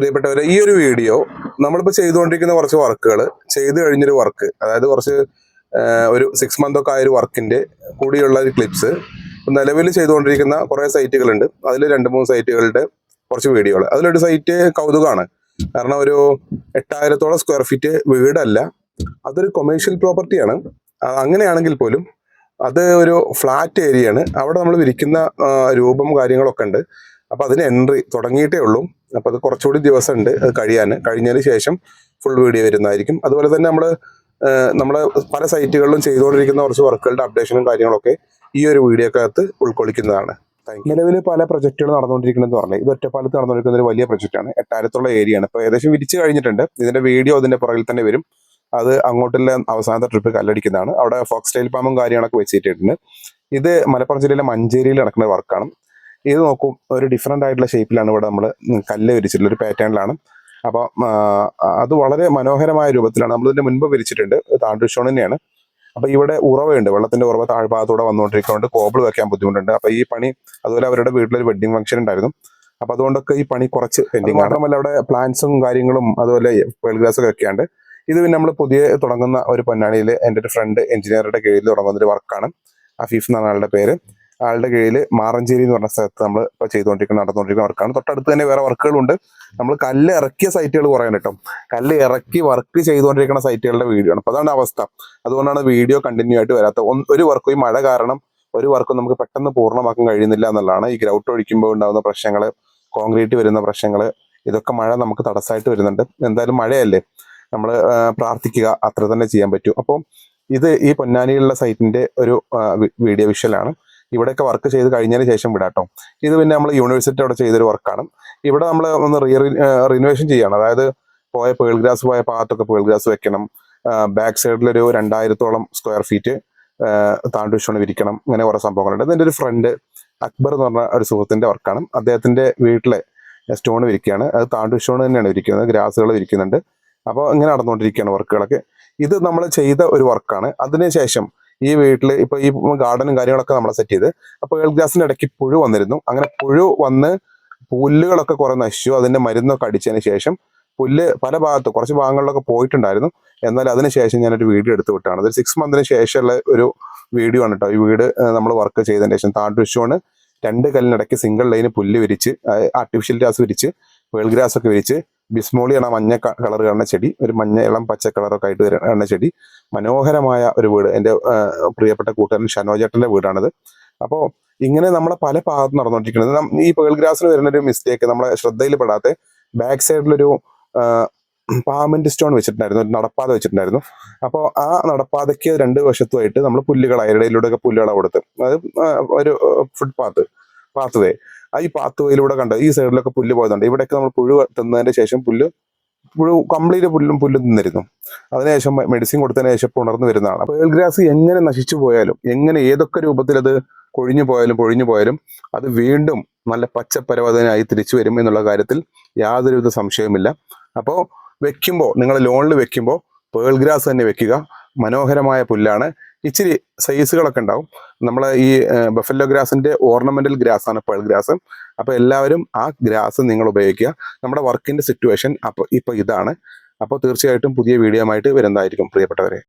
പ്രിയപ്പെട്ടവരെ ഈ ഒരു വീഡിയോ നമ്മളിപ്പോൾ ചെയ്തുകൊണ്ടിരിക്കുന്ന കുറച്ച് വർക്കുകൾ ചെയ്തു കഴിഞ്ഞൊരു വർക്ക് അതായത് കുറച്ച് ഒരു സിക്സ് മന്ത് ഒക്കെ ആയ ഒരു വർക്കിന്റെ കൂടിയുള്ള ഒരു ക്ലിപ്സ് നിലവിൽ ചെയ്തുകൊണ്ടിരിക്കുന്ന കുറേ സൈറ്റുകളുണ്ട്. അതിൽ രണ്ട് മൂന്ന് സൈറ്റുകളുടെ കുറച്ച് വീഡിയോകൾ അതിലൊരു സൈറ്റ് കൗതുകമാണ് കാരണം ഒരു എട്ടായിരത്തോളം സ്ക്വയർ ഫീറ്റ് വീടല്ല. അതൊരു കൊമേഴ്ഷ്യൽ പ്രോപ്പർട്ടിയാണ് അങ്ങനെയാണെങ്കിൽ പോലും അത് ഒരു ഫ്ലാറ്റ് ഏരിയയാണ് അവിടെ നമ്മൾ വിരിക്കുന്ന രൂപം കാര്യങ്ങളൊക്കെ ഉണ്ട്. അപ്പൊ അതിന് എൻട്രി തുടങ്ങിയിട്ടേ ഉള്ളൂ. അപ്പൊ അത് കുറച്ചുകൂടി ദിവസം ഉണ്ട് അത് കഴിയാൻ. കഴിഞ്ഞതിന് ശേഷം ഫുൾ വീഡിയോ വരുന്നതായിരിക്കും. അതുപോലെ തന്നെ നമ്മൾ നമ്മൾ പല സൈറ്റുകളിലും ചെയ്തുകൊണ്ടിരിക്കുന്ന കുറച്ച് വർക്കുകളുടെ അപ്ഡേഷനും കാര്യങ്ങളൊക്കെ ഈ ഒരു വീഡിയോക്കകത്ത് ഉൾക്കൊള്ളിക്കുന്നതാണ്. നിലവിൽ പല പ്രൊജക്റ്റുകൾ നടന്നുകൊണ്ടിരിക്കുന്നതെന്ന് പറഞ്ഞാൽ ഇത് ഒറ്റപ്പാലത്ത് നടന്നുകൊണ്ടിരിക്കുന്ന ഒരു വലിയ പ്രൊജക്റ്റാണ് എട്ടായിരത്തുള്ള ഏരിയയാണ്. ഇപ്പോൾ ഏകദേശം വിരിച്ചു കഴിഞ്ഞിട്ടുണ്ട്. ഇതിന്റെ വീഡിയോ അതിന്റെ പുറകിൽ തന്നെ വരും. അത് അങ്ങോട്ടുള്ള അവസാനത്തെ ട്രിപ്പ് കല്ലടിക്കുന്നതാണ്. അവിടെ ഫോക്സ് സ്റ്റൈൽ പാമ്പും കാര്യങ്ങളൊക്കെ വെച്ചിട്ടുണ്ട്. ഇത് മലപ്പുറം ജില്ലയിലെ മഞ്ചേരിയിൽ നടക്കുന്ന വർക്കാണ് ഇത് നോക്കും ഒരു ഡിഫറെന്റ് ആയിട്ടുള്ള ഷേപ്പിലാണ് ഇവിടെ നമ്മൾ കല്ല് വിരിച്ചിട്ടുള്ള ഒരു പാറ്റേണിലാണ് അപ്പോൾ അത് വളരെ മനോഹരമായ രൂപത്തിലാണ്. നമ്മളിതിന്റെ മുൻപ് വിരിച്ചിട്ടുണ്ട് താണ്ടുഷോൺ തന്നെയാണ്. അപ്പോൾ ഇവിടെ ഉറവയുണ്ട് വെള്ളത്തിന്റെ ഉറവ താഴ്ഭാഗത്തൂടെ വന്നുകൊണ്ടിരിക്കുന്നതുകൊണ്ട് കോബിൾ വെക്കാൻ ബുദ്ധിമുട്ടുണ്ട്. അപ്പോൾ ഈ പണി അതുപോലെ അവരുടെ വീട്ടിലൊരു വെഡിങ് ഫംഗ്ഷൻ ഉണ്ടായിരുന്നു. അപ്പോൾ അതുകൊണ്ടൊക്കെ ഈ പണി കുറച്ച് പെൻഡിങ് മാത്രമല്ല അവിടെ പ്ലാന്റ്സും കാര്യങ്ങളും അതുപോലെ പേൾഗ്രാസും ഒക്കെ ഉണ്ട് ഇത് പിന്നെ നമ്മൾ പുതിയ തുടങ്ങുന്ന ഒരു പൊന്നാണിയിൽ എന്റെ ഒരു ഫ്രണ്ട് എഞ്ചിനീയറുടെ കീഴിൽ തുടങ്ങുന്ന ഒരു വർക്കാണ് അഫീഫ് എന്നാണ് ആളുടെ പേര്. ആളുടെ കീഴിൽ മാറഞ്ചേരി എന്ന് പറഞ്ഞ സ്ഥലത്ത് നമ്മൾ ഇപ്പോൾ ചെയ്തുകൊണ്ടിരിക്കുന്ന നടന്നുകൊണ്ടിരിക്കുന്ന വർക്കാണ്. തൊട്ടടുത്ത് തന്നെ വേറെ വർക്കുകളുണ്ട്. നമ്മൾ കല്ല് ഇറക്കിയ സൈറ്റുകൾ കുറേ കേട്ടോ. കല്ല് ഇറക്കി വർക്ക് ചെയ്തുകൊണ്ടിരിക്കുന്ന സൈറ്റുകളുടെ വീഡിയോ ആണ്. അപ്പോൾ അതാണ് അവസ്ഥ. അതുകൊണ്ടാണ് വീഡിയോ കണ്ടിന്യൂ ആയിട്ട് വരാത്ത ഒരു വർക്കും ഈ മഴ കാരണം ഒരു വർക്കും നമുക്ക് പെട്ടെന്ന് പൂർണമാക്കാൻ കഴിയുന്നില്ല എന്നുള്ളതാണ്. ഈ ഗ്രൗട്ട് ഒഴിക്കുമ്പോൾ ഉണ്ടാകുന്ന പ്രശ്നങ്ങൾ കോൺക്രീറ്റ് വരുന്ന പ്രശ്നങ്ങൾ ഇതൊക്കെ മഴ നമുക്ക് തടസ്സമായിട്ട് വരുന്നുണ്ട്. എന്തായാലും മഴയല്ലേ? നമ്മൾ പ്രാർത്ഥിക്കുക അത്ര തന്നെ ചെയ്യാൻ പറ്റൂ. അപ്പോൾ ഇത് ഈ പൊന്നാനിയിലുള്ള സൈറ്റിന്റെ ഒരു വീഡിയോ വിഷ്വലാണ് ഇവിടെയൊക്കെ വർക്ക് ചെയ്ത് കഴിഞ്ഞതിന് ശേഷം വിടാട്ടോ. ഇത് പിന്നെ നമ്മൾ യൂണിവേഴ്സിറ്റി അവിടെ ചെയ്തൊരു വർക്കാണ് ഇവിടെ നമ്മൾ ഒന്ന് റീ റിനോവേഷൻ ചെയ്യണം. അതായത് പോയ പേൾ ഗ്രാസ് പോയ ഭാഗത്തൊക്കെ പേൾ ഗ്രാസ് വെക്കണം. ബാക്ക് സൈഡിലൊരു രണ്ടായിരത്തോളം സ്ക്വയർ ഫീറ്റ് താണ്ടുഷോണ് വിരിക്കണം. ഇങ്ങനെ കുറെ സംഭവങ്ങളുണ്ട്. ഇതിന്റെ ഒരു ഫ്രണ്ട് അക്ബർ എന്ന് പറഞ്ഞ ഒരു സുഹൃത്തിന്റെ വർക്കാണ് അദ്ദേഹത്തിന്റെ വീട്ടിലെ സ്റ്റോൺ വിരിക്കുകയാണ് അത് താണ്ടുഷോൺ തന്നെയാണ് വിരിക്കുന്നത്. ഗ്രാസുകൾ വിരിക്കുന്നുണ്ട്. അപ്പോൾ ഇങ്ങനെ നടന്നുകൊണ്ടിരിക്കുകയാണ് വർക്കുകളൊക്കെ ഇത് നമ്മൾ ചെയ്ത ഒരു വർക്കാണ് അതിനുശേഷം ഈ വീട്ടിൽ ഇപ്പൊ ഈ ഗാർഡനും കാര്യങ്ങളൊക്കെ നമ്മളെ സെറ്റ് ചെയ്ത്. അപ്പൊ ഏൾ ഗ്രാസിന്റെ ഇടയ്ക്ക് പുഴു വന്നിരുന്നു. അങ്ങനെ പുഴു വന്ന് പുല്ലുകളൊക്കെ കുറെ നശിച്ചു. അതിന്റെ മരുന്നൊക്കെ അടിച്ചതിന് ശേഷം പുല്ല് പല ഭാഗത്ത് കുറച്ച് ഭാഗങ്ങളിലൊക്കെ പോയിട്ടുണ്ടായിരുന്നു. എന്നാൽ അതിനുശേഷം ഞാനൊരു വീഡിയോ എടുത്തു വിട്ടാണ്. അതൊരു സിക്സ് മന്തിന് ശേഷമുള്ള ഒരു വീഡിയോ ആണ് കേട്ടോ. ഈ വീട് നമ്മൾ വർക്ക് ചെയ്തതിന് ശേഷം താണ്ടുഷോണ് രണ്ട് കല്ലിനിടയ്ക്ക് സിംഗിൾ ലൈന് പുല്ല് വിരിച്ച് ആർട്ടിഫിഷ്യൽ ഗ്രാസ് വിരിച്ച് വേൾ ഗ്രാസ് ഒക്കെ വിരിച്ച് ബിസ്മോളിയാണ് ആ മഞ്ഞ കളർ കാണുന്ന ചെടി ഒരു മഞ്ഞ ഇളം പച്ച കളറൊക്കെ ആയിട്ട് വരുന്ന ചെടി. മനോഹരമായ ഒരു വീട്. എന്റെ പ്രിയപ്പെട്ട കൂട്ടുകാരൻ ഷനോജേട്ടന്റെ വീടാണിത്. അപ്പോൾ ഇങ്ങനെ നമ്മളെ പല ഭാഗത്ത് നടന്നുകൊണ്ടിരിക്കുന്നത്. ഈ പേൾ ഗ്രാസിൽ വരുന്ന ഒരു മിസ്റ്റേക്ക് നമ്മളെ ശ്രദ്ധയിൽ പെടാത്ത ബാക്ക് സൈഡിലൊരു പാമന്റ് സ്റ്റോൺ വെച്ചിട്ടുണ്ടായിരുന്നു ഒരു നടപ്പാത വെച്ചിട്ടുണ്ടായിരുന്നു. അപ്പോൾ ആ നടപ്പാതയ്ക്ക് രണ്ട് വശത്തുമായിട്ട് നമ്മൾ പുല്ലുകൾ ഇടയിലൂടെ പുല്ലുകളാണ് പുല്ലുകളെ കൊടുത്ത് അത് ഒരു ഫുട് പാത്ത് വേ ഈ പാത്ത് വേയിലൂടെ കണ്ട ഈ സൈഡിലൊക്കെ പുല്ല് പോയതുണ്ട് ഇവിടെയൊക്കെ നമ്മൾ പുഴു തിന്നതിന് ശേഷം പുല്ല് പുഴു കംപ്ലീറ്റ് പുല്ലും പുല്ലും തിന്നിരുന്നു. അതിനുശേഷം മെഡിസിൻ കൊടുത്തതിന് ശേഷം ഉണർന്നു വരുന്നതാണ്. അപ്പൊ ഏൽഗ്രാസ് എങ്ങനെ നശിച്ചു പോയാലും എങ്ങനെ ഏതൊക്കെ രൂപത്തിൽ അത് കൊഴിഞ്ഞു പോയാലും പൊഴിഞ്ഞു പോയാലും അത് വീണ്ടും നല്ല പച്ചപ്പരവതനായി തിരിച്ചു വരും എന്നുള്ള കാര്യത്തിൽ യാതൊരുവിധ സംശയവുമില്ല. അപ്പോൾ വെക്കുമ്പോൾ നിങ്ങൾ ലോണിൽ വെക്കുമ്പോൾ പേൾഗ്രാസ് തന്നെ വെക്കുക. മനോഹരമായ പുല്ലാണ്. ഇച്ചിരി സൈസുകളൊക്കെ ഉണ്ടാവും. നമ്മളെ ഈ ബഫല്ലോ ഗ്രാസിന്റെ ഓർണമെന്റൽ ഗ്രാസ് ആണ് പേൾ ഗ്രാസ് അപ്പോൾ എല്ലാവരും ആ ഗ്രാസ് നിങ്ങൾ ഉപയോഗിക്കുക. നമ്മുടെ വർക്കിന്റെ സിറ്റുവേഷൻ അപ്പോൾ ഇപ്പൊ ഇതാണ്. അപ്പോൾ തീർച്ചയായിട്ടും പുതിയ വീഡിയോ ആയിട്ട് വരുന്നതായിരിക്കും പ്രിയപ്പെട്ടവരെ.